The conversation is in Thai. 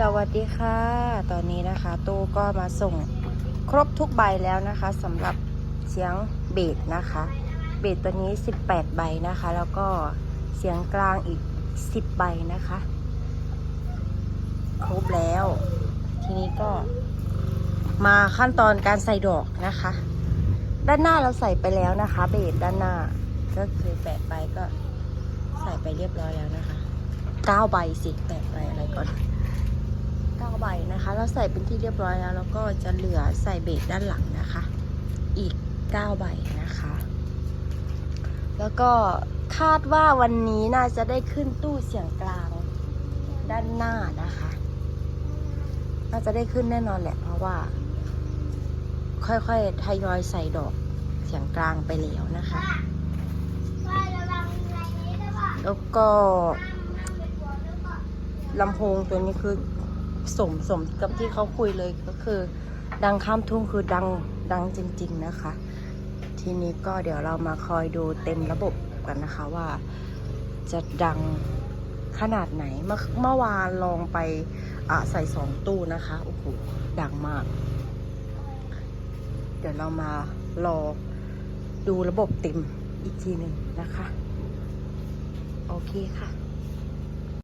สวัสดีค่ะ ตอนนี้นะคะตู้ก็มาส่งครบทุกใบแล้วนะคะสำหรับเสียงเบสนะคะ เบสตัวนี้ 18 ใบนะคะ แล้วก็เสียงกลางอีก 10 ใบนะคะ ครบแล้ว ทีนี้ก็มาขั้นตอนการใส่ดอกนะคะ ด้านหน้าเราใส่ไปแล้วนะคะ เบสด้านหน้าก็คือแปดใบก็ใส่ไปเรียบร้อยแล้วนะคะเก้าใบสิแปดใบอะไรก่อนเก้าใบนะคะ เราใส่เป็นที่เรียบร้อยแล้วแล้วก็จะเหลือใส่เบสด้านหลังนะคะ อีกเก้าใบนะคะ แล้วก็คาดว่าวันนี้น่าจะได้ขึ้นตู้เสียงกลางด้านหน้านะคะ น่าจะได้ขึ้นแน่นอนแหละ เพราะว่า ค่อยๆทยอยใส่ดอกเสียงกลางไปแล้วนะคะ แล้วก็ลำโพงตัวนี้คือ สมสมกับที่เขาคุยเลยก็คือ ดังข้ามทุ่งคือดังดังจริง ๆนะคะ ทีนี้ก็เดี๋ยวเรามาคอยดูเต็มระบบกันนะคะว่า จะดังขนาดไหน เมื่อเมื่อวานลองไปอะใส่สองตู้นะคะโอ้โหดังมาก เดี๋ยวเรามารอดูระบบเต็มอีกทีหนึ่งนะคะ โอเคค่ะ